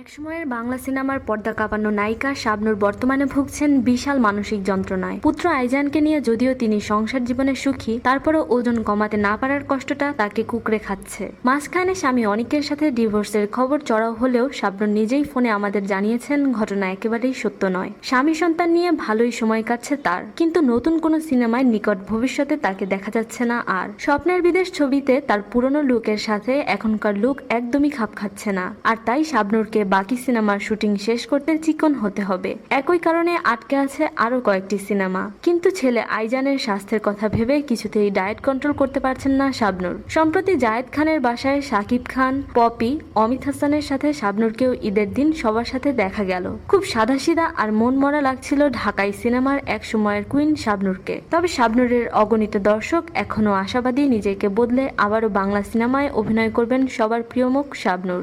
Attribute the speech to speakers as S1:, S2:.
S1: একসময়ের বাংলা সিনেমার পর্দা কাঁপানো নায়িকা শাবনূর বর্তমানে ভুগছেন বিশাল মানসিক যন্ত্রণায়। পুত্র আইজানকে নিয়ে যদিও তিনি সংসার জীবনে সুখী, তারপরও ওজন কমাতে না পারার কষ্টটা তাকে কুকড়ে খাচ্ছে। মাঝখানে স্বামী অনিকের সাথে ডিভোর্সের খবর চড়াও হলেও শাবনুর নিজেই ফোনে আমাদের জানিয়েছেন, ঘটনা একেবারেই সত্য নয়। স্বামী সন্তান নিয়ে ভালোই সময় কাটছে তার, কিন্তু নতুন কোনো সিনেমায় নিকট ভবিষ্যতে তাকে দেখা যাচ্ছে না আর। স্বপ্নের বিদেশ ছবিতে তার পুরনো লুকের সাথে এখনকার লুক একদমই খাপ খাচ্ছে না। আর তাই শাবনূরকে বাকি সিনেমার শুটিং শেষ করতে চিকন হতে হবে। একই কারণে আটকে আছে আরও কয়েকটি সিনেমা। কিন্তু ছেলে আইজানের স্বাস্থ্যের কথা ভেবে কিছুতেই ডায়েট কন্ট্রোল করতে পারছেন না শাবনূর। সম্প্রতি জায়েদ খানের বাসায় শাকিব খান, পপি, অমিত হাসানের সাথে শাবনূরকেও ঈদের দিন সবার সাথে দেখা গেল। খুব সাদাসিধা আর মন মরা লাগছিল ঢাকাই সিনেমার এক সময়ের কুইন শাবনূরকে। তবে শাবনূরের অগণিত দর্শক এখনও আশাবাদী নিজেকে বদলে আবারও বাংলা সিনেমায় অভিনয় করবেন সবার প্রিয় মুখ শাবনূর।